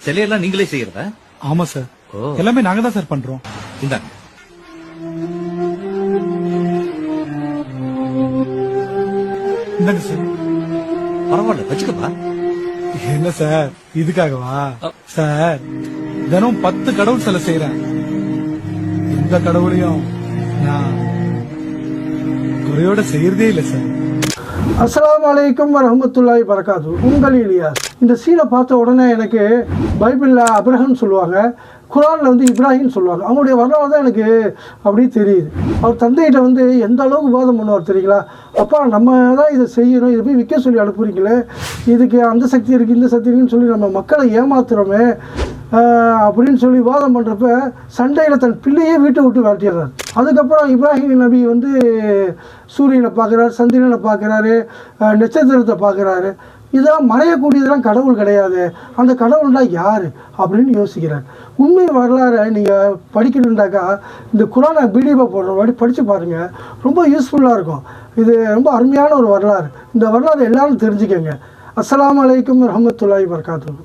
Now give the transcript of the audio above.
சிலையெல்லாம் நீங்களே செய்யறதா? ஆமா சார். எல்லாமே நாங்க தான் சார் பண்றோம். இந்தாங்க. இந்தாங்க சார் பரவாயில்ல வச்சுக்கப்பா. என்ன சார் இதுக்காகவா? சார் தினம் பத்து கடவுள் சிலை செய்யறேன் எந்த கடவுளையும் நான் குறையோட செய்யறதே இல்லை சார் அஸ்லாம் வலைக்கம் வரமத்துல்லாய் வரகாத்து உங்கள் இலியாஸ். இந்த சீனை பார்த்த உடனே எனக்கு பைபிளில் அப்ரஹம் சொல்லுவாங்க குரானில் வந்து இப்ராஹிம் சொல்லுவாங்க. அவங்களுடைய வரலாறு தான் எனக்கு அப்படியே தெரியுது. அவர் தந்தைகிட்ட வந்து எந்த அளவுக்கு வாதம் பண்ணுவார் தெரியுங்களா? அப்பா நம்ம தான் இதை செய்யணும் இதை போய் விற்க சொல்லி அனுப்புறீங்களே இதுக்கு அந்த சக்தி இருக்குது இந்த சக்தி இருக்குன்னு சொல்லி நம்ம மக்களை ஏமாத்துறோமே அப்படின்னு சொல்லி வாதம் பண்ணுறப்ப சண்டையில் தன் பிள்ளையே வீட்டை விட்டு விரட்டிடுறாரு. அதுக்கப்புறம் இப்ராஹிம் நபி வந்து சூரியனை பார்க்குறாரு சந்திரனை பார்க்குறாரு நட்சத்திரத்தை பார்க்குறாரு. இதெல்லாம் மறையக்கூடியதெல்லாம் கடவுள் கிடையாது. அந்த கடவுள்னா யார் அப்படின்னு யோசிக்கிறார். உண்மை வரலாறை நீங்கள் படிக்கணுண்டாக்கா இந்த குரானை பிடிஎஃபாக போடுற மாதிரி படித்து பாருங்கள் ரொம்ப யூஸ்ஃபுல்லாக இருக்கும். இது ரொம்ப அருமையான ஒரு வரலாறு. இந்த வரலாறு எல்லாரும் தெரிஞ்சுக்கோங்க. அஸ்லாம் அலைக்கும் ரஹமத்துல்லாய் வபரகாத்துஹு.